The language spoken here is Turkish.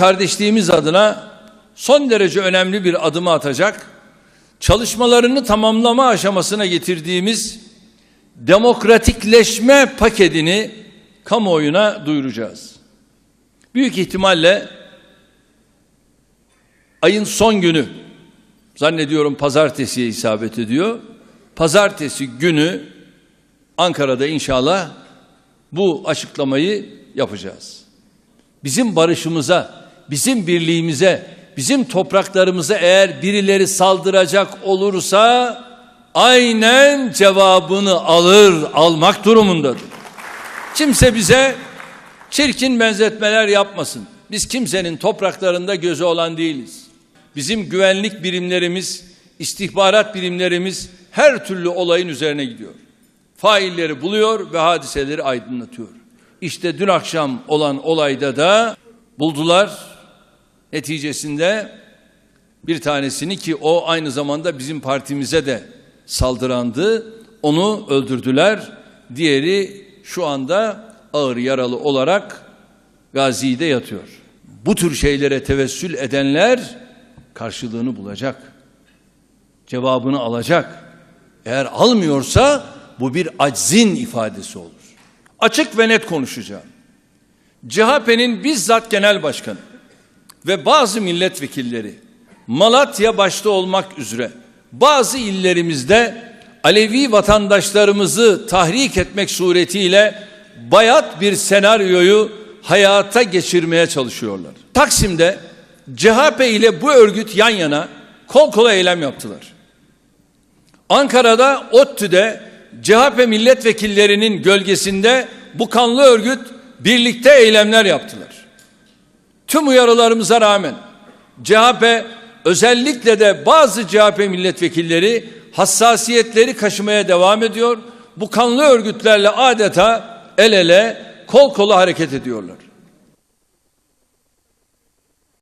kardeşliğimiz adına son derece önemli bir adımı atacak, çalışmalarını tamamlama aşamasına getirdiğimiz demokratikleşme paketini kamuoyuna duyuracağız. Büyük ihtimalle ayın son günü zannediyorum pazartesiye isabet ediyor. Pazartesi günü Ankara'da inşallah bu açıklamayı yapacağız. Bizim barışımıza, bizim birliğimize, bizim topraklarımıza eğer birileri saldıracak olursa aynen cevabını alır, almak durumundadır. Kimse bize çirkin benzetmeler yapmasın. Biz kimsenin topraklarında gözü olan değiliz. Bizim güvenlik birimlerimiz, istihbarat birimlerimiz her türlü olayın üzerine gidiyor. Failleri buluyor ve hadiseleri aydınlatıyor. İşte dün akşam olan olayda da buldular. Neticesinde bir tanesini ki o aynı zamanda bizim partimize de saldırandı. Onu öldürdüler. Diğeri şu anda ağır yaralı olarak Gazi'de yatıyor. Bu tür şeylere tevessül edenler karşılığını bulacak. Cevabını alacak. Eğer almıyorsa bu bir aczin ifadesi olur. Açık ve net konuşacağım. CHP'nin bizzat genel başkanı ve bazı milletvekilleri Malatya başta olmak üzere bazı illerimizde Alevi vatandaşlarımızı tahrik etmek suretiyle bayat bir senaryoyu hayata geçirmeye çalışıyorlar. Taksim'de CHP ile bu örgüt yan yana kol kola eylem yaptılar. Ankara'da ODTÜ'de CHP milletvekillerinin gölgesinde bu kanlı örgüt birlikte eylemler yaptılar. Tüm uyarılarımıza rağmen CHP özellikle de bazı CHP milletvekilleri hassasiyetleri kaşımaya devam ediyor. Bu kanlı örgütlerle adeta el ele kol kola hareket ediyorlar.